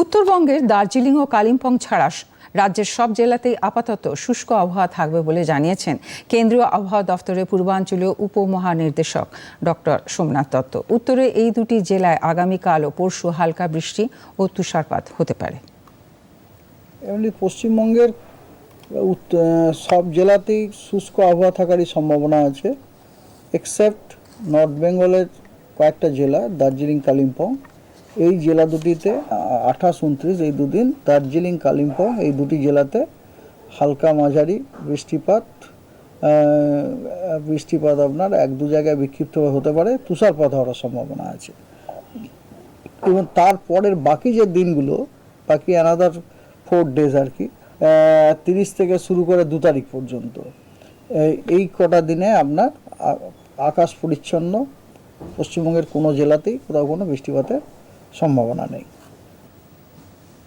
উত্তরবঙ্গের দার্জিলিং ও কালিম্পং ছাড়া রাজ্যের সব জেলাতেই আপাতত শুষ্ক আবহাওয়া থাকবে বলে জানিয়েছেন কেন্দ্রীয় আবহাওয়া দফতরের পূর্বাঞ্চলীয় উপমহানির্দেশক ডক্টর সোমনাথ দত্ত। উত্তরে এই দুটি জেলায় আগামীকাল ও পরশু হালকা বৃষ্টি ও তুষারপাত হতে পারে। এমনি পশ্চিমবঙ্গের সব জেলাতেই শুষ্ক আবহাওয়া থাকারই সম্ভাবনা আছে এক্সেপ্ট নর্থ বেঙ্গলের কয়েকটা জেলা, দার্জিলিং, কালিম্পং। এই জেলা দুটিতে আঠাশ, উনত্রিশ এই দুদিন, দার্জিলিং, কালিম্পং এই দুটি জেলাতে হালকা মাঝারি বৃষ্টিপাত বৃষ্টিপাত আপনার এক দু জায়গায় বিক্ষিপ্ত হতে পারে, তুষারপাত হওয়ার সম্ভাবনা আছে। এবং তারপরের বাকি যে দিনগুলো, বাকি অ্যানাদার ফোর ডেজ আর কি তিরিশ থেকে শুরু করে দু তারিখ পর্যন্ত এই- কটা দিনে আপনার আকাশ পরিচ্ছন্ন, পশ্চিমবঙ্গের কোনো জেলাতেই কোথাও কোনো বৃষ্টিপাতের সম্ভাবনা নেই।